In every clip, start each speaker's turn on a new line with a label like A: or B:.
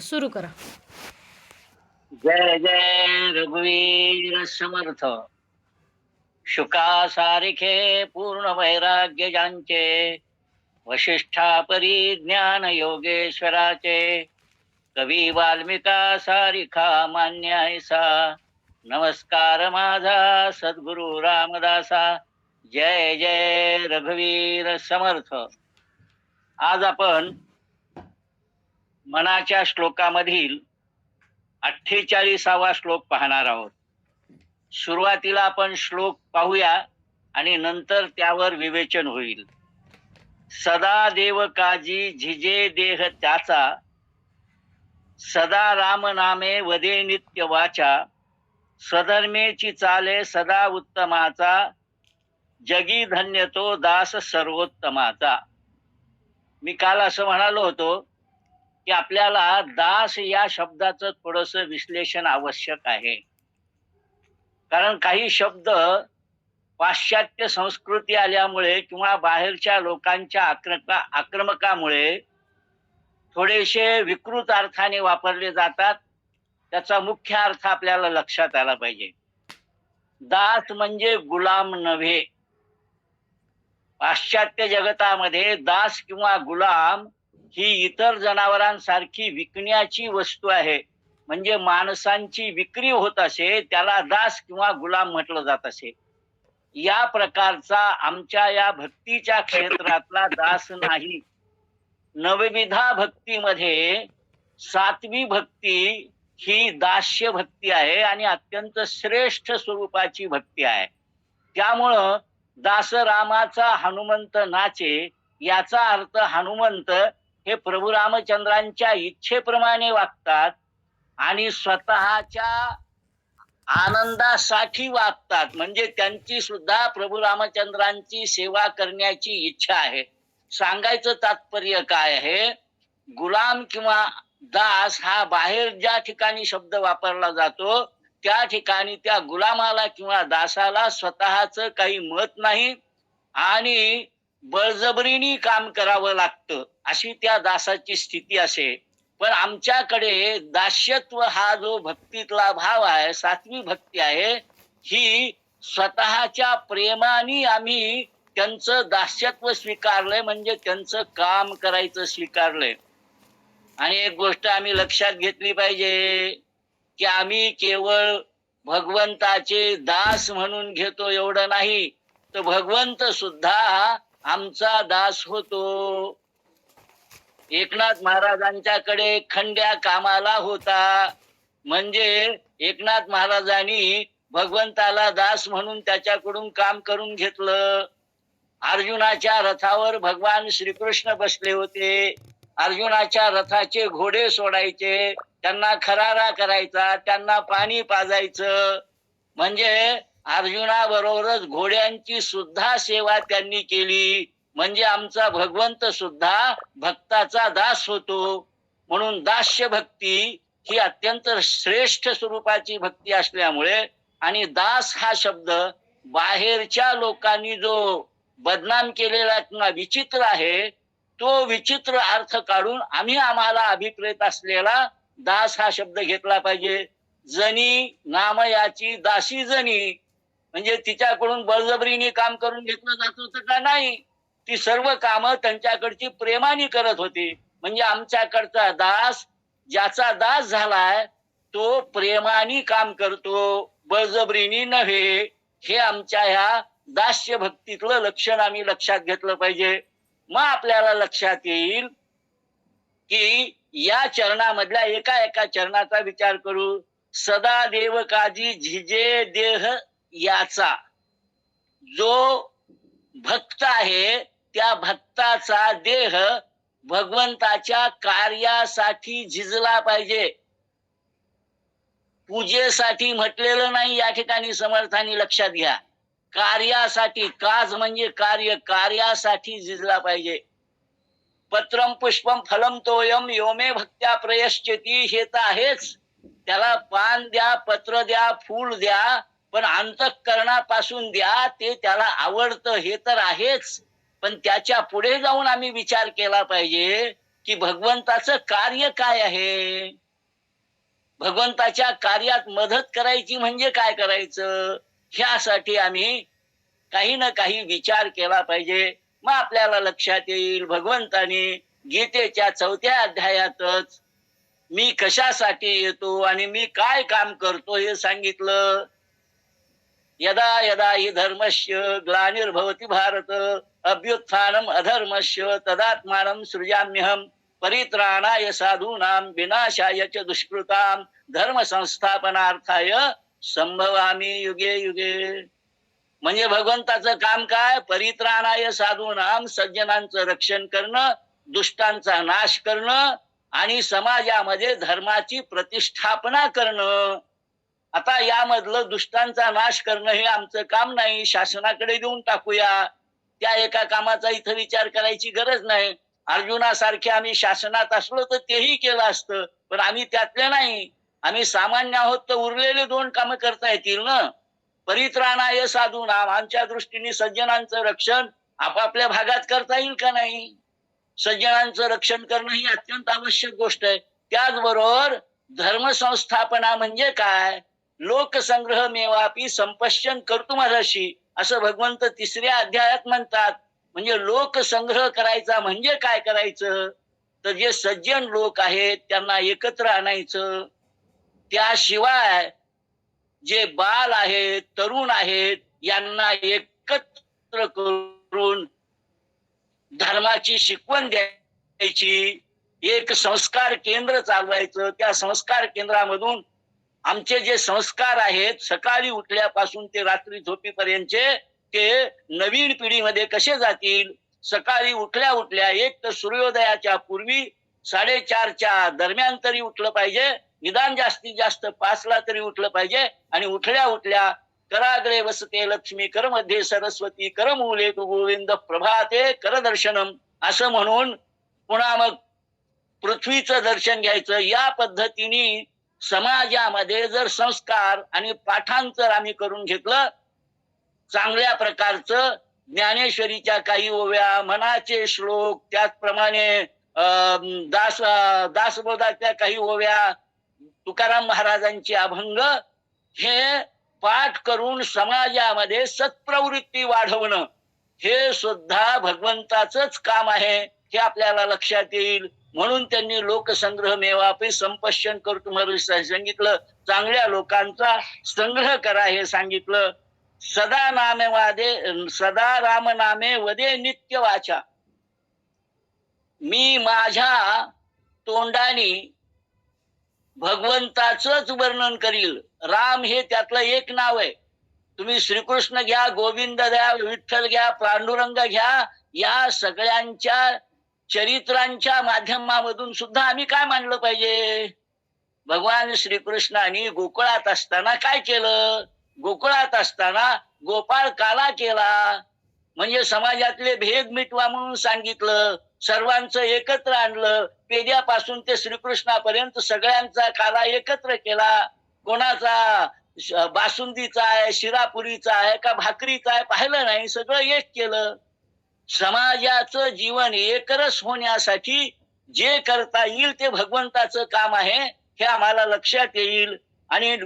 A: सुरू करा.
B: जय जय रघुवीर समर्थ. शुका सारिखे पूर्ण वैराग्य ज्यांचे वशिष्ठा परिज्ञान योगेश्वराचे कवी वाल्मिका सारिखा मान्य ऐसा नमस्कार माझा सद्गुरु रामदासा जय जय रघुवीर समर्थ. आज आपण मनाच्या श्लोकामधील अठ्ठेचाळीसावा श्लोक पाहणार आहोत. सुरुवातीला आपण श्लोक पाहूया आणि नंतर त्यावर विवेचन होईल. सदा देव काजी झिजे देह त्याचा सदा राम नामे वदे नित्य वाचा स्वधर्मेची चाले सदा उत्तमाचा जगी धन्य तो दास सर्वोत्तमाचा. मी काल असं म्हणालो होतो की आपल्याला दास या शब्दाचं थोडस विश्लेषण आवश्यक आहे. कारण काही शब्द पाश्चात्य संस्कृती आल्यामुळे किंवा बाहेरच्या लोकांच्या आक्रमका आक्रमकामुळे थोडेसे विकृत अर्थाने वापरले जातात. त्याचा मुख्य अर्थ आपल्याला लक्षात आला पाहिजे. दास म्हणजे गुलाम नव्हे. पाश्चात्य जगतामध्ये दास किंवा गुलाम ही इतर जनावरांसारखी विकण्याची वस्तू आहे. म्हणजे माणसांची विक्री होत असे त्याला दास किंवा गुलाम म्हटलं जात असे. या प्रकारचा आमच्या या भक्तीच्या क्षेत्रातला दास नाही. नवविधा भक्तीमध्ये सातवी भक्ती ही दास्य भक्ती आहे आणि अत्यंत श्रेष्ठ स्वरूपाची भक्ती आहे. त्यामुळं दासरामाचा हनुमंत नाचे याचा अर्थ हनुमंत हे प्रभू रामचंद्रांच्या इच्छेप्रमाणे वागतात आणि स्वतःच्या आनंदासाठी वागतात. म्हणजे त्यांची सुद्धा प्रभू रामचंद्रांची सेवा करण्याची इच्छा आहे. सांगायचं तात्पर्य काय आहे? गुलाम किंवा दास हा बाहेर ज्या ठिकाणी शब्द वापरला जातो त्या ठिकाणी त्या गुलामाला किंवा दासाला स्वतःच काही मत नाही आणि बळजबरीने काम करावं लागतं अशी त्या दासाची स्थिती असे. पण आमच्याकडे दास्यत्व हा जो भक्तीतला भाव आहे सातवी भक्ती आहे ही स्वतःच्या प्रेमाने आम्ही त्यांचं दास्यत्व स्वीकारलंय म्हणजे त्यांचं काम करायचं स्वीकारलंय. आणि एक गोष्ट आम्ही लक्षात घेतली पाहिजे की आम्ही केवळ भगवंताचे दास म्हणून घेतो एवढं नाही तर भगवंत सुद्धा आमचा दास होतो. एकनाथ महाराजांच्याकडे खंड्या कामाला होता. म्हणजे एकनाथ महाराजांनी भगवंताला दास म्हणून त्याच्याकडून काम करून घेतलं. अर्जुनाच्या रथावर भगवान श्रीकृष्ण बसले होते. अर्जुनाच्या रथाचे घोडे सोडायचे. त्यांना खरारा करायचा. त्यांना पाणी पाजायचं. म्हणजे अर्जुनाबरोबरच घोड्यांची सुद्धा सेवा त्यांनी केली. म्हणजे आमचा भगवंत सुद्धा भक्ताचा दास होतो. म्हणून दास्य भक्ती ही अत्यंत श्रेष्ठ स्वरूपाची भक्ती असल्यामुळे आणि दास हा शब्द बाहेरच्या लोकांनी जो बदनाम केलेला किंवा विचित्र आहे तो विचित्र अर्थ काढून आम्ही आम्हाला अभिप्रेत असलेला दास हा शब्द घेतला पाहिजे. जनी नामयाची दासी जनी म्हणजे तिच्याकडून बळजबरीने काम करून घेतलं जात होतं का नाही? ती सर्व कामं त्यांच्याकडची प्रेमाने करत होती. म्हणजे आमच्याकडचा दास ज्याचा दास झालाय तो प्रेमाने काम करतो बळजबरीने नव्हे. हे आमच्या ह्या दास्य भक्तीतलं लक्षण आम्ही लक्षात घेतलं पाहिजे. मग आपल्याला लक्षात येईल की या चरणामधल्या एका एका चरणाचा विचार करू. सदा देव काजी झिजे देह याचा जो भक्त आहे त्या भक्ताचा देह भगवंताच्या कार्यासाठी झिजला पाहिजे. पूजेसाठी म्हटलेलं नाही या ठिकाणी समर्थांनी लक्षात घ्या. कार्यासाठी काज म्हणजे कार्य कार्यासाठी झिजला पाहिजे. पत्रम पुष्पम फलम तोयम योमे भक्त्या प्रयश्चिती हे तर आहेच. त्याला पान द्या पत्र द्या फूल द्या पण अंतःकरणापासून द्या ते त्याला आवडतं हे तर आहेच. पण त्याच्या पुढे जाऊन आम्ही विचार केला पाहिजे की भगवंताचं कार्य काय आहे? भगवंताच्या कार्यात मदत करायची म्हणजे काय करायचं? ह्यासाठी आम्ही काही ना काही विचार केला पाहिजे. मग आपल्याला लक्षात येईल भगवंताने गीतेच्या चौथ्या अध्यायातच मी कशासाठी येतो आणि मी काय काम करतो हे सांगितलं. यदा यदा हि धर्मस्य ग्लानिर्भवति भारत अभ्युत्थानम अधर्मस्य तदात्मानं सृजाम्यहम परित्राणाय साधूनां विनाशाय च दुष्कृतां धर्म संस्थापनार्थाय संभवामी युगे युगे। म्हणजे भगवंताचं काम काय? परित्राणाय साधूनाम सज्जनांचं रक्षण करणं दुष्टांचा नाश करणं आणि समाजामध्ये धर्माची प्रतिष्ठापना करणं. आता यामधलं दुष्टांचा नाश करणं हे आमचं काम नाही. शासनाकडे देऊन टाकूया. त्या एका कामाचा इथं विचार करायची गरज नाही. अर्जुनासारखे आम्ही शासनात असलो तर तेही केलं असतं पण आम्ही त्यातले नाही. आम्ही सामान्य आहोत तर उरलेले दोन कामं करता येतील ना? परित्राणाय साधू नाम. आमच्या दृष्टीने सज्जनांचं रक्षण आपापल्या भागात करता येईल का नाही? सज्जनांचं रक्षण करणं ही अत्यंत आवश्यक गोष्ट आहे. त्याचबरोबर धर्मसंस्थापना म्हणजे काय? लोकसंग्रह मेवापी संपश्चन करतो माझाशी असं भगवंत तिसऱ्या अध्यायात म्हणतात. म्हणजे लोकसंग्रह करायचा म्हणजे काय करायचं? तर जे सज्जन लोक आहेत त्यांना एकत्र आणायचं. त्याशिवाय जे बाल आहेत तरुण आहेत यांना एकत्र करून धर्माची शिकवण द्यायची. एक संस्कार केंद्र चालवायचं. त्या संस्कार केंद्रामधून आमचे जे संस्कार आहेत सकाळी उठल्यापासून ते रात्री झोपीपर्यंतचे ते नवीन पिढीमध्ये कसे जातील? सकाळी उठल्या उठल्या एक तर सूर्योदयाच्या पूर्वी साडेचारच्या दरम्यान तरी उठलं पाहिजे निदान जास्तीत जास्त पाचला तरी उठलं पाहिजे आणि उठल्या उठल्या कराग्रे वसते लक्ष्मी करमध्ये सरस्वती करमूले तू गोविंद प्रभाते करदर्शनम असं म्हणून पुन्हा मग पृथ्वीचं दर्शन घ्यायचं. या पद्धतीने समाजामध्ये जर संस्कार आणि पाठांतर आम्ही करून घेतलं चांगल्या प्रकारचं ज्ञानेश्वरीच्या काही ओव्या मनाचे श्लोक त्याचप्रमाणे अं, दास दासबोधाच्या काही ओव्या तुकाराम महाराजांचे अभंग हे पाठ करून समाजामध्ये सत्प्रवृत्ती वाढवणं हे सुद्धा भगवंताच काम आहे हे आपल्याला लक्षात येईल. म्हणून त्यांनी लोकसंग्रह मेवापी संपशन करतो तुम्हाला सांगितलं चांगल्या लोकांचा संग्रह करा हे सांगितलं. सदा नामे वादे सदा राम नामे वदे नित्य वाचा. मी माझ्या तोंडाने भगवंताच वर्णन करील. राम हे त्यातलं एक नाव आहे. तुम्ही श्रीकृष्ण घ्या गोविंद घ्या विठ्ठल घ्या पांडुरंग घ्या या सगळ्यांच्या चरित्रांच्या माध्यमामधून सुद्धा आम्ही काय मानलं पाहिजे? भगवान श्रीकृष्णाने गोकुळात असताना काय केलं? गोकुळात असताना गोपाळ काला केला. म्हणजे समाजातले भेद मिटवा म्हणून सांगितलं. सर्वांचं एकत्र आणलं. पेद्यापासून ते श्रीकृष्णापर्यंत सगळ्यांचा काला एकत्र केला. कोणाचा? बासुंदीचा आहे शिरापुरीचा आहे का भाकरीचा आहे पाहिलं नाही. सगळं एक केलं. समाजाचं जीवन एकरस होण्यासाठी जे करता येईल ते भगवंताचं काम आहे हे आम्हाला लक्षात येईल. आणि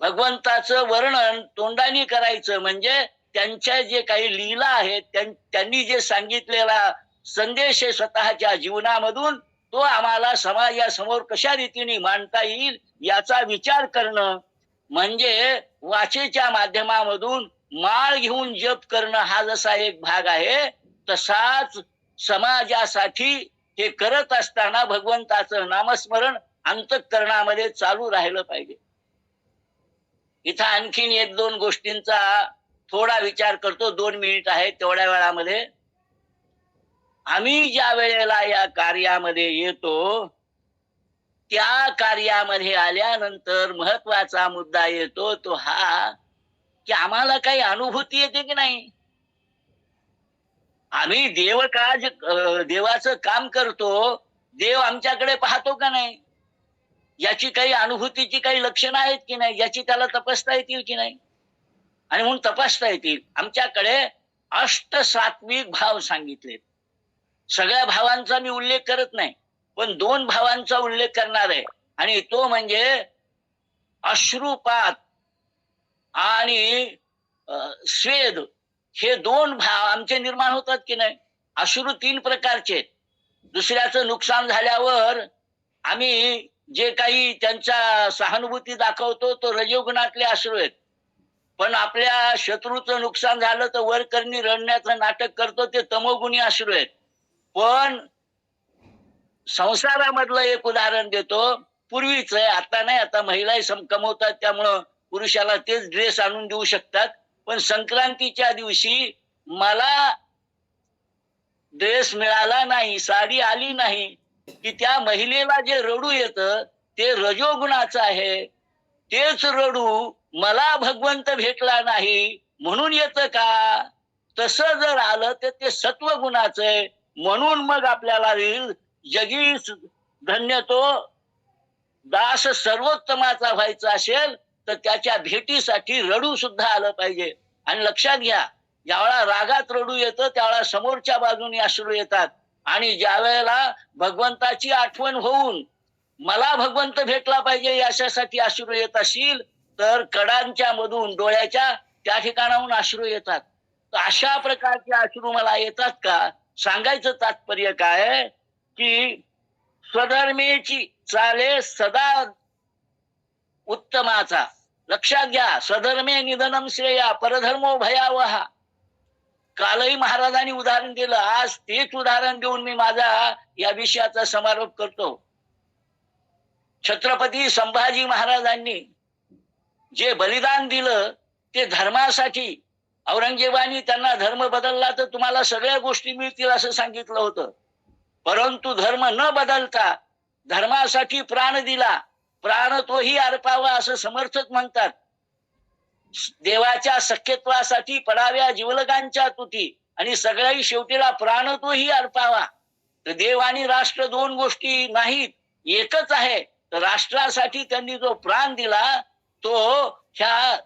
B: भगवंताचं वर्णन तोंडाने करायचं म्हणजे त्यांच्या जे काही लीला आहेत त्यां- त्यांनी जे सांगितलेला संदेश आहे स्वतःच्या जीवनामधून तो आम्हाला समाजासमोर कशा रीतीने मांडता येईल याचा विचार करणं म्हणजे वाचेच्या माध्यमामधून माळ घेऊन जप करणं हा जसा एक भाग आहे तसाच समाजासाठी हे करत असताना भगवंताचं नामस्मरण अंतकरणामध्ये चालू राहिलं पाहिजे. इथं आणखीन एक दोन गोष्टींचा थोडा विचार करतो दोन मिनिट आहे तेवढ्या वेळामध्ये. आम्ही ज्या वेळेला या कार्यामध्ये येतो त्या कार्यामध्ये आल्यानंतर महत्त्वाचा मुद्दा येतो तो हा की आम्हाला काही अनुभूती येते की नाही? आम्ही देवकाज अं, देवाचं काम करतो देव आमच्याकडे पाहतो का नाही? याची काही अनुभूतीची काही लक्षणं आहेत की नाही? याची त्याला तपासता येतील की नाही? आणि म्हणून तपासता येतील. आमच्याकडे अष्ट सात्विक भाव सांगितलेत. सगळ्या भावांचा मी उल्लेख करत नाही पण दोन भावांचा उल्लेख करणार आहे. आणि तो म्हणजे अश्रुपात. आणि स्वेद हे दोन भाव आमचे निर्माण होतात की नाही? अश्रू तीन प्रकारचे आहेत. दुसऱ्याचं नुकसान झाल्यावर आम्ही जे काही त्यांच्या सहानुभूती दाखवतो तो रजोगुणातले अश्रू आहेत. पण आपल्या शत्रूचं नुकसान झालं तर वरकर्णी रडण्याचं नाटक करतो ते तमोगुणी अश्रू आहेत. पण संसारामधलं एक उदाहरण देतो. पूर्वीच आहे आता नाही आता महिलाही सम कमवतात त्यामुळं पुरुषाला तेच ड्रेस आणून देऊ शकतात. पण संक्रांतीच्या दिवशी मला ड्रेस मिळाला नाही साडी आली नाही की त्या महिलेला जे रडू येतं ते रजोगुणाचं आहे. तेच रडू मला भगवंत भेटला नाही म्हणून येतं का? तसं जर आलं तर ते सत्व गुणाचं आहे. म्हणून मग आपल्याला येईल जगी धन्य तो दास सर्वोत्तमाचा व्हायचा असेल तर त्याच्या भेटीसाठी रडू सुद्धा आलं पाहिजे. आणि लक्षात घ्या ज्यावेळा रागात रडू येतं त्यावेळा समोरच्या बाजूने अश्रू येतात. आणि ज्या वेळेला भगवंताची आठवण होऊन मला भगवंत भेटला पाहिजे याच्यासाठी अश्रू येत असतील तर कडांच्या मधून डोळ्याच्या त्या ठिकाणाहून अश्रू येतात. तर अशा प्रकारचे अश्रू मला येतात का? सांगायचं तात्पर्य काय की स्वधर्मेची चाले सदा उत्तमाचा. लक्षात घ्या स्वधर्मे निधनम श्रेया परधर्मो भयावहा. कालही महाराजांनी उदाहरण दिलं आज तेच उदाहरण देऊन मी माझा या विषयाचा समारोप करतो. छत्रपती संभाजी महाराजांनी जे बलिदान दिलं ते धर्मासाठी औरंगजेबानी त्यांना धर्म बदलला तर तुम्हाला सगळ्या गोष्टी मिळतील असं सांगितलं होतं. परंतु धर्म न बदलता धर्मासाठी प्राण दिला प्राण तोही अर्पावा असं समर्थक म्हणतात. देवाच्या सख्यत्वासाठी पडाव्या जीवलगांच्या तुती आणि सगळ्याही शेवटीला प्राण तोही अर्पावा. तर देव आणि राष्ट्र दोन गोष्टी नाहीत एकच आहे. तर राष्ट्रासाठी त्यांनी जो प्राण दिला तो ह्या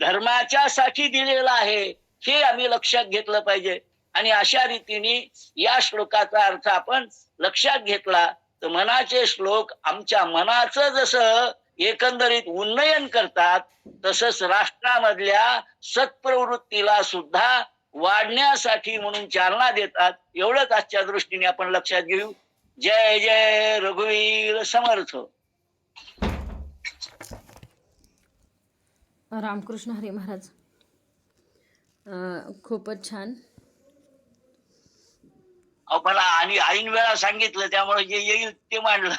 B: धर्माच्या साठी दिलेला आहे. हे आम्ही लक्षात घेतलं पाहिजे. आणि अशा रीतीने या श्लोकाचा अर्थ आपण लक्षात घेतला. तर मनाचे श्लोक आमच्या मनाचं जसं एकंदरीत उन्नयन करतात तसंच राष्ट्रामधल्या सत्प्रवृत्तीला सुद्धा वाढण्यासाठी म्हणून चालना देतात. एवढंच आजच्या दृष्टीने आपण लक्षात घेऊ. जय जय रघुवीर समर्थ.
A: रामकृष्ण हरी महाराज. खूपच छान.
B: अहो, मला आणि ऐन वेळा सांगितलं त्यामुळे जे येईल ते मांडलं.